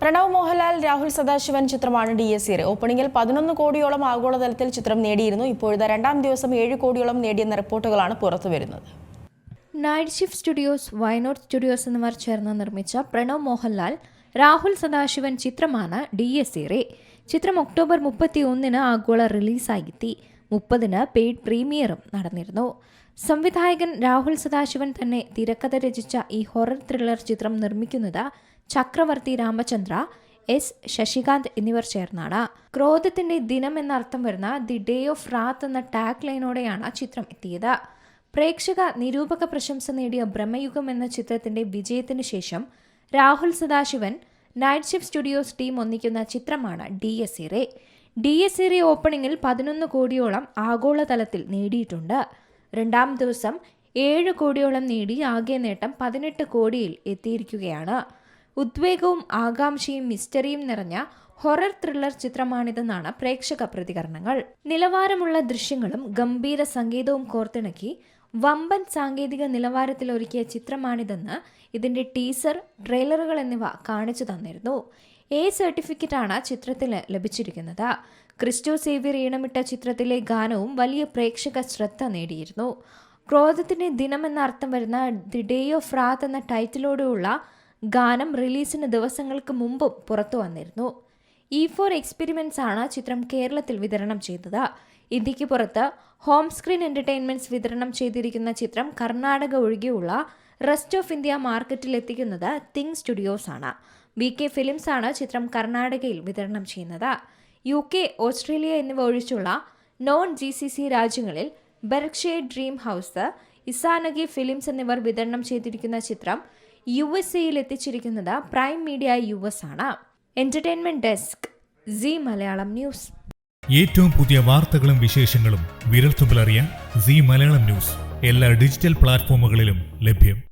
പ്രണവ് മോഹൻലാൽ രാഹുൽ സദാശിവൻ ചിത്രമാണ് D S സിയുടെ ഓപ്പണിംഗിൽ പതിനൊന്ന് കോടിയോളം ആഗോളതലത്തിൽ ചിത്രം നേടിയിരുന്നു. ഇപ്പോഴത്തെ രണ്ടാം ദിവസം ഏഴ് കോടിയോളം നേടിയെന്ന റിപ്പോർട്ടുകളാണ് പുറത്തുവരുന്നത്. നൈറ്റ് ഷിഫ്റ്റ് സ്റ്റുഡിയോസ് വയനോട് സ്റ്റുഡിയോസ് എന്നിവർ ചേർന്ന് നിർമ്മിച്ച പ്രണവ് മോഹൻലാൽ രാഹുൽ സദാശിവൻ ചിത്രമാണ് ഡി എസ് സിറെ ചിത്രം ഒക്ടോബർ മുപ്പത്തി ഒന്നിന് ആഗോള റിലീസായി എത്തി മുപ്പതിന് പെയ്ഡ് പ്രീമിയറും നടന്നിരുന്നു. സംവിധായകൻ രാഹുൽ സദാശിവൻ തന്നെ തിരക്കഥ രചിച്ച ഈ ഹൊറർ ത്രില്ലർ ചിത്രം നിർമ്മിക്കുന്നത് ചക്രവർത്തി രാമചന്ദ്ര എസ്. ശശികാന്ത് എന്നിവർ ചേർന്നാണ്. ക്രോധത്തിന്റെ ദിനം എന്നർത്ഥം വരുന്ന ദി ഡേ ഓഫ് റാത്ത് എന്ന ടാഗ് ലൈനോടെയാണ് ചിത്രം എത്തിയത്. പ്രേക്ഷക നിരൂപക പ്രശംസ നേടിയ ബ്രഹ്മയുഗം എന്ന ചിത്രത്തിന്റെ വിജയത്തിന് ശേഷം Rahul Sadasivan night shift studios team ഒന്നിക്കുന്ന ചിത്രമാണ് Dies Irae Dies Irae ഓപ്പണിംഗിൽ പതിനൊന്ന് കോടിയോളം ആഗോളതലത്തിൽ നേടിയിട്ടുണ്ട്. രണ്ടാം ദിവസം ഏഴ് കോടിയോളം നേടി ആകെ നേട്ടം പതിനെട്ട് കോടിയിൽ എത്തിയിരിക്കുകയാണ്. ഉദ്വേഗവും ആകാംക്ഷയും മിസ്റ്ററിയും നിറഞ്ഞ ഹൊറർ ത്രില്ലർ ചിത്രമാണിതെന്നാണ് പ്രേക്ഷക പ്രതികരണങ്ങൾ. നിലവാരമുള്ള ദൃശ്യങ്ങളും ഗംഭീര സംഗീതവും കോർത്തിണക്കി വമ്പൻ സാങ്കേതിക നിലവാരത്തിൽ ഒരുക്കിയ ചിത്രമാണിതെന്ന് ഇതിന്റെ ടീസർ ട്രെയിലറുകൾ എന്നിവ കാണിച്ചു തന്നിരുന്നു. എ സർട്ടിഫിക്കറ്റാണ് ചിത്രത്തിന് ലഭിച്ചിരിക്കുന്നത്. ക്രിസ്റ്റോ സേവ്യർ ഈണമിട്ട ചിത്രത്തിലെ ഗാനവും വലിയ പ്രേക്ഷക ശ്രദ്ധ നേടിയിരുന്നു. ക്രോധത്തിന്റെ ദിനം എന്ന അർത്ഥം വരുന്ന ദി ഡേ ഓഫ് റാത്ത് എന്ന ടൈറ്റിലോടെയുള്ള ഗാനം റിലീസിന് ദിവസങ്ങൾക്ക് മുമ്പും പുറത്തു വന്നിരുന്നു. ഇ ഫോർ എക്സ്പെരിമെന്റ്സ് ആണ് ചിത്രം കേരളത്തിൽ വിതരണം ചെയ്തത്. ഇന്ത്യയ്ക്ക് പുറത്ത് ഹോം സ്ക്രീൻ എന്റർടൈൻമെന്റ്സ് വിതരണം ചെയ്തിരിക്കുന്ന ചിത്രം കർണാടക ഒഴികെയുള്ള റെസ്റ്റ് ഓഫ് ഇന്ത്യ മാർക്കറ്റിൽ എത്തിക്കുന്നത് തിങ് സ്റ്റുഡിയോസ് ആണ്. ബി കെ ഫിലിംസ് ആണ് ചിത്രം കർണാടകയിൽ വിതരണം ചെയ്യുന്നത്. യു കെ ഓസ്ട്രേലിയ എന്നിവ ഒഴിച്ചുള്ള നോൺ ജി സി സി രാജ്യങ്ങളിൽ ബെർക്ഷെ ഡ്രീം ഹൗസ് ഇസാനഗി ഫിലിംസ് എന്നിവർ വിതരണം ചെയ്തിരിക്കുന്ന ചിത്രം യു എസ് എയിൽ എത്തിച്ചിരിക്കുന്നത് പ്രൈം മീഡിയ യു എസ് ആണ്. Entertainment desk C Malayalam news. ഏറ്റവും പുതിയ വാർത്തകളും വിശേഷങ്ങളും വിരൽത്തുമ്പിലറിയാൻ സി മലയാളം ന്യൂസ്. എല്ലാ ഡിജിറ്റൽ പ്ലാറ്റ്ഫോമുകളിലും ലഭ്യം.